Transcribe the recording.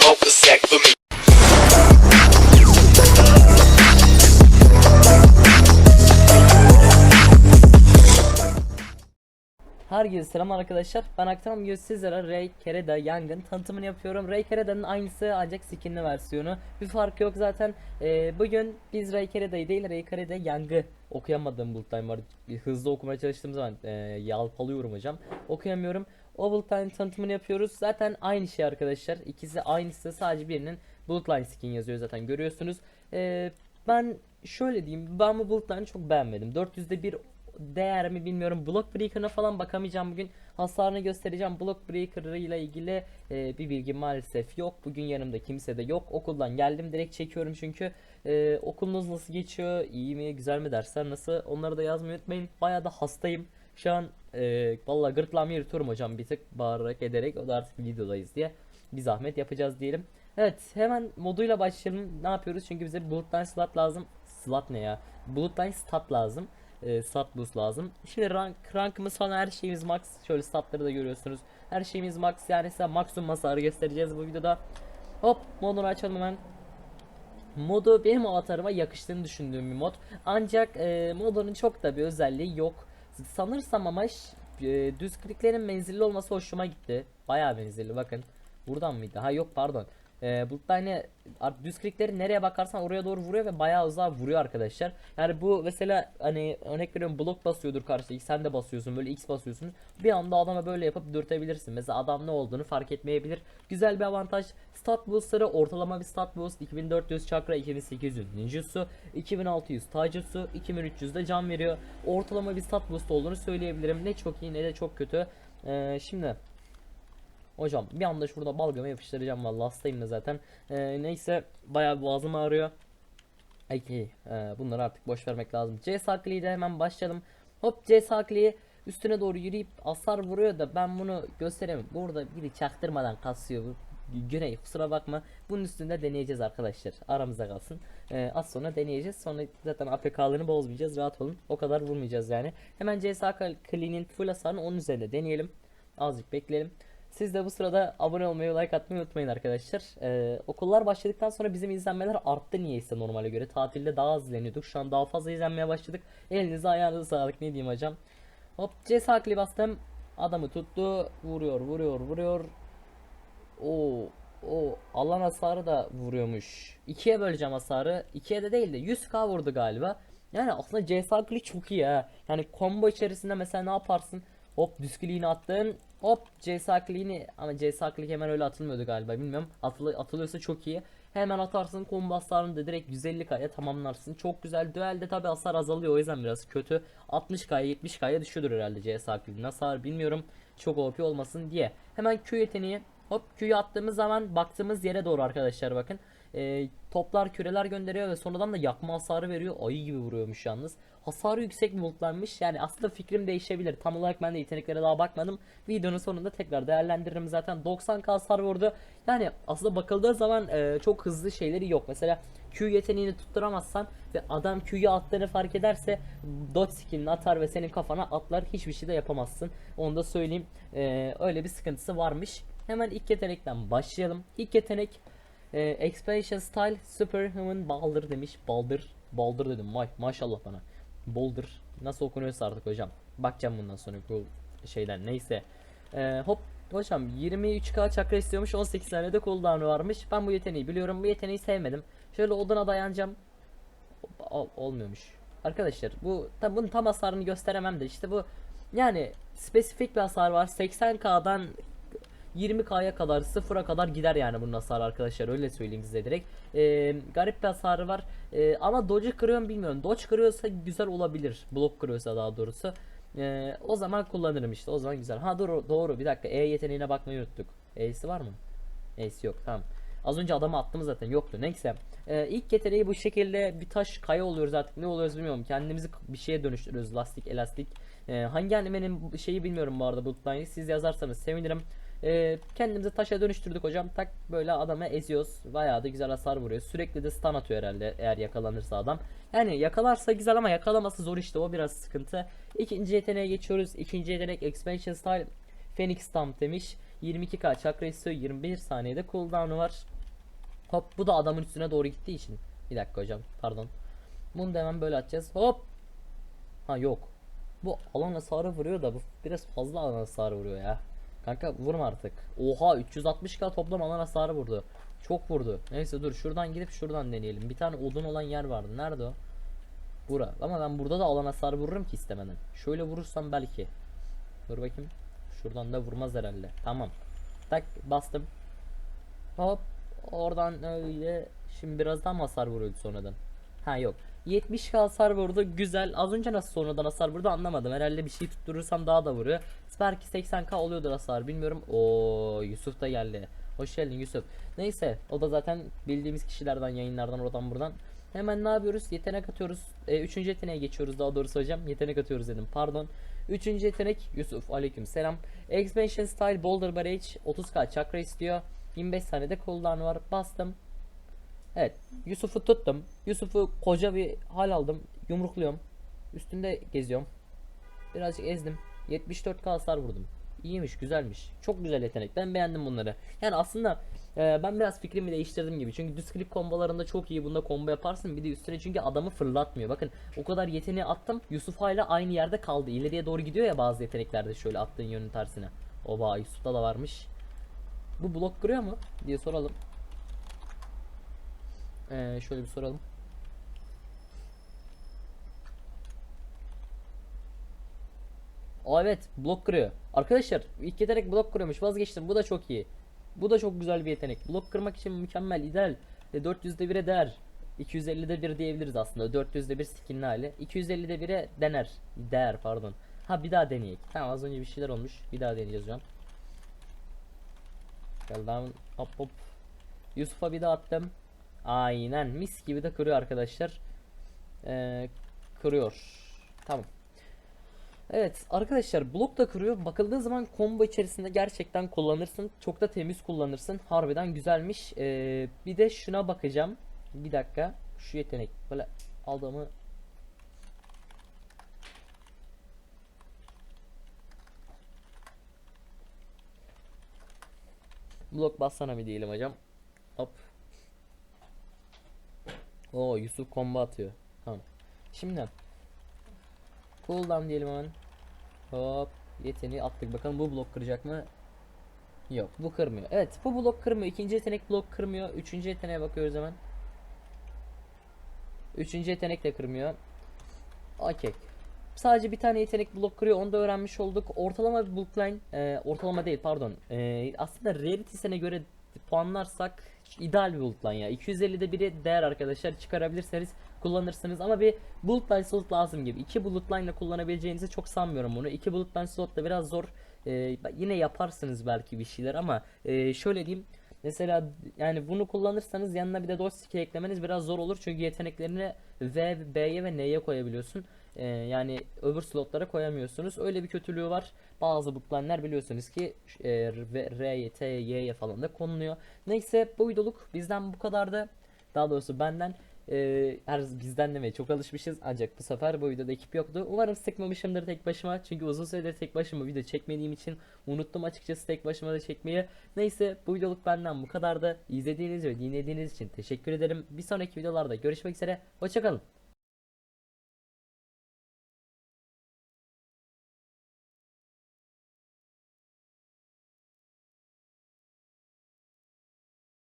smoke a sack for me. Herkese selam arkadaşlar. Ben Aktaran Göz sizlere Ray Kereda Young'ın tanıtımını yapıyorum. Ray Kereda'nın aynısı ancak skinli versiyonu. Bir farkı yok zaten. Ee, bugün biz Ray Kereda'yı değil Ray Kereda Young'ı okuyamadığım bulutlar var. Hızlı okumaya çalıştığım zaman e, yalpalıyorum hocam. Okuyamıyorum. O bulutların tanıtımını yapıyoruz. Zaten aynı şey arkadaşlar. İkisi aynısı. Sadece birinin Bulutline skin yazıyor zaten görüyorsunuz. Ee, ben şöyle diyeyim. Ben bu bulutlarını çok beğenmedim. 400'de bir değer mi bilmiyorum. Block Breaker'ına falan bakamayacağım bugün. Hasarını göstereceğim. Block Breaker ile ilgili e, bir bilgi maalesef yok. Bugün yanımda kimse de yok. Okuldan geldim direkt çekiyorum çünkü. E, okulunuz nasıl geçiyor? İyi mi? Güzel mi? Dersler nasıl? Onları da yazmayı unutmayın. Bayağı da hastayım. Şu an e, vallahi gırtlağımı yırtıyorum hocam bir tık bağırarak ederek. O da artık videodayız diye. Bir zahmet yapacağız diyelim. Evet hemen moduyla başlayalım. Ne yapıyoruz? Çünkü bize bulutline slot lazım. Slot ne ya? Bulutline stat lazım e, stat boost lazım. Şimdi rank, rankımız falan her şeyimiz max. Şöyle statları da görüyorsunuz. Her şeyimiz max yani size maksimum hasarı göstereceğiz bu videoda. Hop modunu açalım hemen. Modu benim avatarıma yakıştığını düşündüğüm bir mod. Ancak e, modunun çok da bir özelliği yok. Sanırsam ama e, düz kliklerin menzilli olması hoşuma gitti. Bayağı menzilli bakın. Buradan mıydı? Ha yok pardon. E, Bulut'ta hani düz klikleri nereye bakarsan oraya doğru vuruyor ve bayağı uzağa vuruyor arkadaşlar. Yani bu mesela hani örnek veriyorum blok basıyordur karşıdaki sen de basıyorsun böyle X basıyorsun. Bir anda adama böyle yapıp dürtebilirsin. Mesela adam ne olduğunu fark etmeyebilir. Güzel bir avantaj. Stat boostları ortalama bir stat boost 2400 çakra 2800 ninjutsu 2600 taijutsu 2300 de can veriyor. Ortalama bir stat boost olduğunu söyleyebilirim. Ne çok iyi ne de çok kötü. Ee, şimdi Hocam bir anda şurada balgama yapıştıracağım vallahi hastayım da zaten. Ee, neyse bayağı boğazım ağrıyor. Peki e, bunları artık boş vermek lazım. C sakliyi de hemen başlayalım. Hop C sakliyi üstüne doğru yürüyüp hasar vuruyor da ben bunu gösteremem. Burada biri çaktırmadan kasıyor. Güney kusura bakma. Bunun üstünde deneyeceğiz arkadaşlar. Aramızda kalsın. Ee, az sonra deneyeceğiz. Sonra zaten APK'larını bozmayacağız. Rahat olun. O kadar vurmayacağız yani. Hemen C sakliğinin full hasarını onun üzerinde deneyelim. Azıcık bekleyelim. Siz de bu sırada abone olmayı, like atmayı unutmayın arkadaşlar. Ee, okullar başladıktan sonra bizim izlenmeler arttı niyeyse normale göre. Tatilde daha az izleniyorduk. Şu an daha fazla izlenmeye başladık. Elinize ayağınıza sağlık ne diyeyim hocam. Hop C sakli bastım. Adamı tuttu. Vuruyor, vuruyor, vuruyor. Oo, o alan hasarı da vuruyormuş. İkiye böleceğim hasarı. İkiye de değil de 100k vurdu galiba. Yani aslında C sakli çok iyi ha. Yani combo içerisinde mesela ne yaparsın? Hop düskiliğini attın. Hop C sakliğini ama C saklik hemen öyle atılmıyordu galiba bilmiyorum. Atılı, atılıyorsa çok iyi. Hemen atarsın combo hasarını da direkt 150k'ya tamamlarsın. Çok güzel. Duelde tabi hasar azalıyor o yüzden biraz kötü. 60k'ya 70k'ya düşüyordur herhalde C sakliğinin hasar bilmiyorum. Çok OP olmasın diye. Hemen Q yeteneği Hop Q'yu attığımız zaman baktığımız yere doğru arkadaşlar bakın. Ee, toplar küreler gönderiyor ve sonradan da yakma hasarı veriyor. Ayı gibi vuruyormuş yalnız. Hasarı yüksek bir bulutlanmış. Yani aslında fikrim değişebilir. Tam olarak ben de yeteneklere daha bakmadım. Videonun sonunda tekrar değerlendiririm zaten. 90k hasar vurdu. Yani aslında bakıldığı zaman e, çok hızlı şeyleri yok. Mesela Q yeteneğini tutturamazsan ve adam Q'yu attığını fark ederse dodge skillini atar ve senin kafana atlar. Hiçbir şey de yapamazsın. Onu da söyleyeyim. Ee, öyle bir sıkıntısı varmış. Hemen ilk yetenekten başlayalım. İlk yetenek e, Expansion Style Superhuman Baldır demiş. Baldır. Baldır dedim. Vay maşallah bana. Boulder. Nasıl okunuyorsa artık hocam. Bakacağım bundan sonra bu şeyden. Neyse. E, hop hocam 23k çakra istiyormuş. 18 tane de cooldown'u varmış. Ben bu yeteneği biliyorum. Bu yeteneği sevmedim. Şöyle odana dayanacağım. Ol- olmuyormuş. Arkadaşlar bu tam bunun tam hasarını gösteremem de işte bu yani spesifik bir hasar var. 80k'dan 20k'ya kadar 0'a kadar gider yani bunun hasarı arkadaşlar öyle söyleyeyim size direkt. Ee, garip bir hasarı var. Ee, ama dodge'u kırıyor bilmiyorum. Dodge kırıyorsa güzel olabilir. Blok kırıyorsa daha doğrusu. Ee, o zaman kullanırım işte. O zaman güzel. Ha doğru doğru bir dakika. E yeteneğine bakmayı unuttuk. E'si var mı? E'si yok tamam. Az önce adamı attım zaten yoktu. Neyse. Ee, ilk yeteneği bu şekilde bir taş kaya oluyoruz artık. Ne oluyoruz bilmiyorum. Kendimizi bir şeye dönüştürüyoruz. Lastik, elastik. Ee, hangi animenin şeyi bilmiyorum bu arada Bloodline'i. Siz yazarsanız sevinirim. Ee, kendimizi taşa dönüştürdük hocam. Tak böyle adamı eziyoruz. Bayağı da güzel hasar vuruyor. Sürekli de stun atıyor herhalde eğer yakalanırsa adam. Yani yakalarsa güzel ama yakalaması zor işte o biraz sıkıntı. İkinci yeteneğe geçiyoruz. İkinci yetenek Expansion Style Phoenix Stamp demiş. 22k çakra istiyor 21 saniyede cooldown'u var. Hop bu da adamın üstüne doğru gittiği için. Bir dakika hocam pardon. Bunu da hemen böyle atacağız. Hop. Ha yok. Bu alan hasarı vuruyor da bu biraz fazla alan hasarı vuruyor ya. Kanka vurma artık. Oha 360k toplam alan hasarı vurdu. Çok vurdu. Neyse dur şuradan gidip şuradan deneyelim. Bir tane odun olan yer vardı. Nerede o? Bura. Ama ben burada da alan hasarı vururum ki istemeden. Şöyle vurursam belki. Dur bakayım. Şuradan da vurmaz herhalde. Tamam. Tak bastım. Hop. Oradan öyle. Şimdi biraz daha mı hasar vuruyordu sonradan? Ha yok. 70 hasar vurdu. Güzel. Az önce nasıl sonradan hasar vurdu anlamadım. Herhalde bir şey tutturursam daha da vuruyor. Belki 80k oluyordur hasar. Bilmiyorum. O Yusuf da geldi. Hoş geldin Yusuf. Neyse. O da zaten bildiğimiz kişilerden, yayınlardan, oradan buradan. Hemen ne yapıyoruz? Yetenek atıyoruz. E, üçüncü yeteneğe geçiyoruz daha doğrusu hocam. Yetenek atıyoruz dedim. Pardon. Üçüncü yetenek Yusuf. Aleyküm selam. Expansion Style Boulder Barrage 30k çakra istiyor. 25 saniyede cooldown var. Bastım. Evet. Yusuf'u tuttum. Yusuf'u koca bir hal aldım. Yumrukluyorum. Üstünde geziyorum. Birazcık ezdim. 74k hasar vurdum. İyiymiş, güzelmiş. Çok güzel yetenek. Ben beğendim bunları. Yani aslında e, ben biraz fikrimi değiştirdim gibi. Çünkü düz klik kombolarında çok iyi bunda combo yaparsın. Bir de üstüne çünkü adamı fırlatmıyor. Bakın o kadar yeteneği attım. Yusuf hala aynı yerde kaldı. İleriye doğru gidiyor ya bazı yeteneklerde şöyle attığın yönün tersine. Oba Yusuf'ta da varmış. Bu blok kırıyor mu diye soralım. Ee, şöyle bir soralım. Aa evet blok kırıyor. Arkadaşlar ilk yetenek blok kırıyormuş vazgeçtim bu da çok iyi. Bu da çok güzel bir yetenek. Blok kırmak için mükemmel ideal. E, 400'de 1'e değer. 250'de 1 diyebiliriz aslında. 400'de 1 skinli hali. 250'de 1'e dener. Değer pardon. Ha bir daha deneyek. Tamam az önce bir şeyler olmuş. Bir daha deneyeceğiz şu an. Gel hop hop. Yusuf'a bir daha attım. Aynen mis gibi de kırıyor arkadaşlar. Ee, kırıyor. Tamam. Evet arkadaşlar blok da kırıyor. Bakıldığı zaman combo içerisinde gerçekten kullanırsın. Çok da temiz kullanırsın. Harbiden güzelmiş. Ee, bir de şuna bakacağım. Bir dakika. Şu yetenek. Böyle aldığımı Blok bassana bir diyelim hocam. Hop. Oo Yusuf combo atıyor. Tamam. Şimdi cooldown diyelim hemen. Hop. Yeteneği attık. Bakalım bu blok kıracak mı? Yok bu kırmıyor. Evet bu blok kırmıyor. İkinci yetenek blok kırmıyor. Üçüncü yeteneğe bakıyoruz hemen. Üçüncü yetenek de kırmıyor. Okey. Sadece bir tane yetenek blok kırıyor. Onu da öğrenmiş olduk. Ortalama bir blockline, e, ortalama değil pardon. E, aslında rarity'sine göre puanlarsak ideal bir blockline ya. 250'de biri değer arkadaşlar çıkarabilirseniz kullanırsınız ama bir bullet slot lazım gibi. İki bullet line ile kullanabileceğinizi çok sanmıyorum bunu. İki bullet line slot da biraz zor. E, yine yaparsınız belki bir şeyler ama e, şöyle diyeyim. Mesela yani bunu kullanırsanız yanına bir de skill eklemeniz biraz zor olur çünkü yeteneklerini V, B'ye ve N'ye koyabiliyorsun. Ee, yani öbür slotlara koyamıyorsunuz. Öyle bir kötülüğü var. Bazı bookline'ler biliyorsunuz ki e, R'ye, T'ye, Y'ye falan da konuluyor. Neyse bu videoluk bizden bu kadardı. Daha doğrusu benden. Ee, her bizden demeye çok alışmışız ancak bu sefer bu videoda ekip yoktu. Umarım sıkmamışımdır tek başıma çünkü uzun süredir tek başıma video çekmediğim için unuttum açıkçası tek başıma da çekmeyi. Neyse bu videoluk benden bu kadardı. İzlediğiniz ve dinlediğiniz için teşekkür ederim. Bir sonraki videolarda görüşmek üzere. Hoşçakalın.